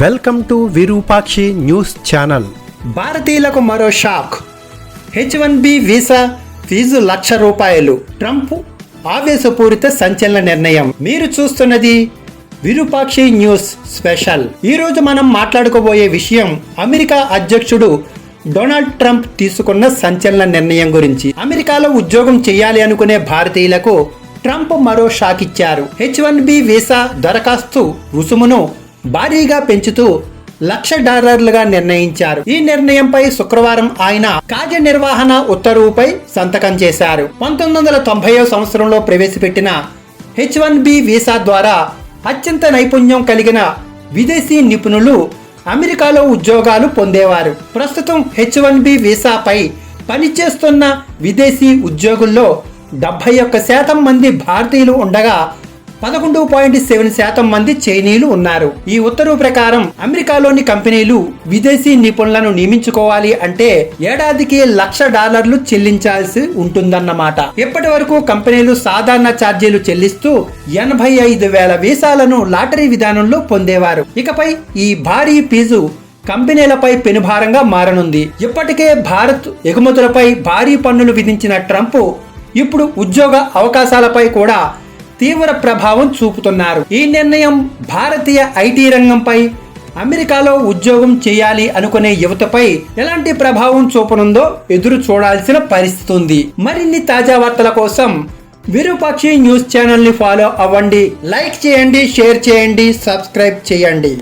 Welcome to Virupakshi news channel. భారతీయులకు మరో shock. H one B visa fee లక్ష రూపాయలు. Trump ఆవేశపూరిత సంచలన నిర్ణయం. మీరు చూస్తున్నది విరూపాక్షి న్యూస్ స్పెషల్. ఈరోజు మనం మాట్లాడుకోబోయే విషయం అమెరికా అధ్యక్షుడు డొనాల్డ్ ట్రంప్ తీసుకున్న సంచలన నిర్ణయం గురించి. అమెరికాలో ఉద్యోగం చేయాలి అనుకునే భారతీయులకు ట్రంప్ మరో షాక్ ఇచ్చారు. హెచ్ వన్ బి వీసా దరఖాస్తు రుసుమును భారీగా పెంచుతూ లక్ష డాలర్లుగా నిర్ణయించారు. ఈ నిర్ణయంపై శుక్రవారం ఆయన కార్యనిర్వహణ ఉత్తర్వుపై సంతకం చేశారు. పంతొమ్మిది వందల తొంభై సంవత్సరంలో ప్రవేశపెట్టిన హెచ్ వన్ బి వీసా ద్వారా అత్యంత నైపుణ్యం కలిగిన విదేశీ నిపుణులు అమెరికాలో ఉద్యోగాలు పొందేవారు. ప్రస్తుతం హెచ్ వన్ బి వీసాపై పనిచేస్తున్న విదేశీ ఉద్యోగుల్లో డెబ్బై ఒక్క శాతం మంది భారతీయులు ఉండగా పదకొండు పాయింట్ సెవెన్ శాతం మంది చైనీయులు ఉన్నారు. ఈ ఉత్తర్వు ప్రకారం అమెరికాలోని కంపెనీలు విదేశీ నిపుణులను నియమించుకోవాలి అంటే ఏడాదికి లక్ష డాలర్లు చెల్లించాల్సి ఉంటుందన్నమాట. ఇప్పటి వరకు కంపెనీలు సాధారణ ఛార్జీలు చెల్లిస్తూ ఎనభై ఐదు వేల వీసాలను లాటరీ విధానంలో పొందేవారు. ఇకపై ఈ భారీ ఫీజు కంపెనీలపై పెనుభారంగా మారనుంది. ఇప్పటికే భారత్ ఎగుమతులపై భారీ పన్నులు విధించిన ట్రంప్ ఇప్పుడు ఉద్యోగ అవకాశాలపై కూడా తీవ్ర ప్రభావం చూపుతున్నారు. ఈ నిర్ణయం భారతీయ ఐటీ రంగంపై అమెరికాలో ఉద్యోగం చేయాలి అనుకునే యువతపై ఎలాంటి ప్రభావం చూపనుందో ఎదురు చూడాల్సిన పరిస్థితి ఉంది. మరిన్ని తాజా వార్తల కోసం విరూపాక్షి న్యూస్ ఛానల్ని ఫాలో అవ్వండి. లైక్ చేయండి షేర్ చేయండి సబ్స్క్రైబ్ చేయండి.